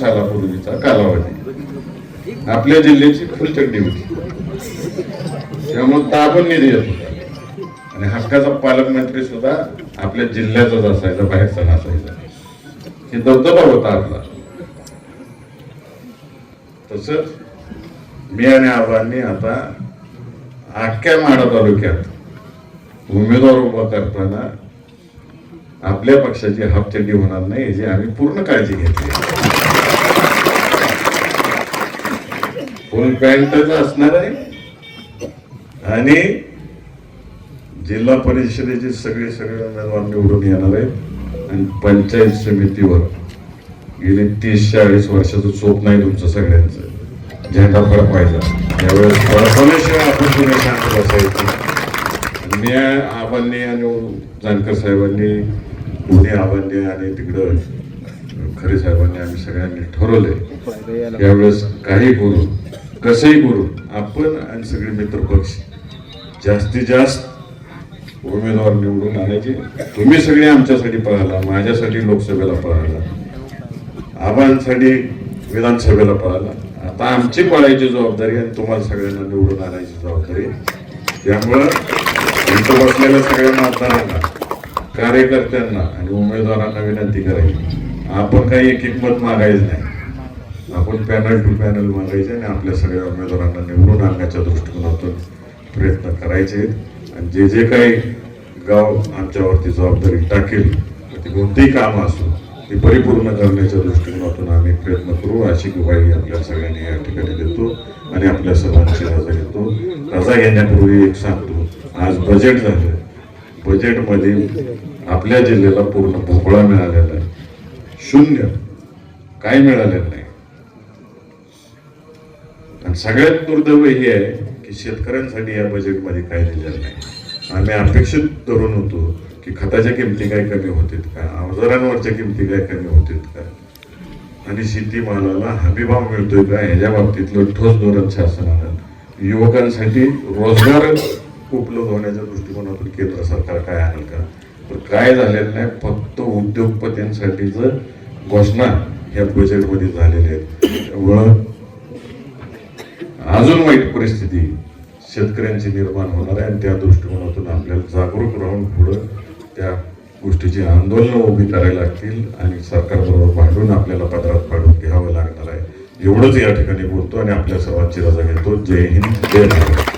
सालापूर्वीचा कालावधी. आपल्या जिल्ह्याची फुलचड्डी होती. त्यामुळे ताबून निधी येत होता. आणि हक्काचा पालकमंत्री सुद्धा आपल्या जिल्ह्याचाच असायचा बाहेरचा नसायचा. हे दबदबा होता आपला. तसंच मी आणि आबांनी आता आख्या माडा तालुक्यात उमेदवार उभा करताना आपल्या पक्षाची हापचड्डी होणार नाही याची आम्ही पूर्ण काळजी घेतली फुल पॅन्टच असणार आहे? आणि जिल्हा परिषदेचे सगळे सगळे उमेदवार निवडून येणार आहेत. आणि पंचायत समितीवर गेले तीस चाळीस वर्षाचं स्वप्न आहे तुमचं सगळ्यांचं. झेंडा फडकवायचा. त्यावेळेस फडकवल्याशिवाय आपण पुणे शांत बसायचं मी आबांनी आणि जानकर साहेबांनी पुणे आबांनी आणि तिकडं खरे साहेबांनी आम्ही सगळ्यांनी ठरवलंय यावेळेस काही करू कसंही करू आपण आणि सगळे मित्र पक्ष जास्तीत जास्त उमेदवार निवडून आणायचे. तुम्ही सगळे आमच्यासाठी पळाला माझ्यासाठी लोकसभेला पळाला आबांसाठी विधानसभेला पळाला आता आमची पळायची जबाबदारी आणि तुम्हाला सगळ्यांना निवडून आणायची जबाबदारी. त्यामुळं इथं बसलेल्या सगळ्या मतदारांना कार्यकर्त्यांना आणि उमेदवारांना विनंती करायची. आपण काही एक एक मत मागायचं नाही. आपण पॅनल टू पॅनल मागायचे आणि आपल्या सगळ्या उमेदवारांना निवडून आणण्याच्या दृष्टिकोनातून प्रयत्न करायचे. आणि जे जे काही गाव आमच्यावरती जबाबदारी टाकेल ती कोणतेही काम असो ते परिपूर्ण करण्याच्या दृष्टिकोनातून आम्ही प्रयत्न करू. अशी ग्वाही आपल्या सगळ्यांनी या ठिकाणी देतो आणि आपल्या सर्वांची रजा घेतो. रजा घेण्यापूर्वी एक सांगतो आज बजेट झालं. बजेटमध्ये आपल्या जिल्ह्याला पूर्ण भोपळा मिळालेला आहे. शून्य. काही मिळालेलं नाही. आणि सगळ्यात दुर्दैव हे आहे की शेतकऱ्यांसाठी या बजेटमध्ये काही दिलेलं नाही. आम्ही अपेक्षित धरून होतो की खताच्या किमती काय कमी होतील का? अवजारांवरच्या किमती काय कमी होतील का? आणि शेतीमालाला हमीभाव मिळतोय का? ह्याच्या बाबतीतलं ठोस धोरण शासनानं. युवकांसाठी रोजगार उपलब्ध होण्याच्या दृष्टिकोनातून केंद्र सरकार काय आणेल? का तर काय झालेलं नाही? फक्त उद्योगपतींसाठीच घोषणा या बजेटमध्ये झालेल्या आहेत. त्यामुळं अजून वाईट परिस्थिती शेतकऱ्यांची निर्माण होणार आहे आणि त्या दृष्टिकोनातून आपल्याला जागरूक राहून पुढं त्या गोष्टीची आंदोलनं उभी करायला लागतील आणि सरकारबरोबर भांडून आपल्याला पदरात पाडून घ्यावं लागणार आहे. एवढंच या ठिकाणी बोलतो आणि आपल्या सर्वांची रजा घेतो. जय हिंद जय महाराष्ट्र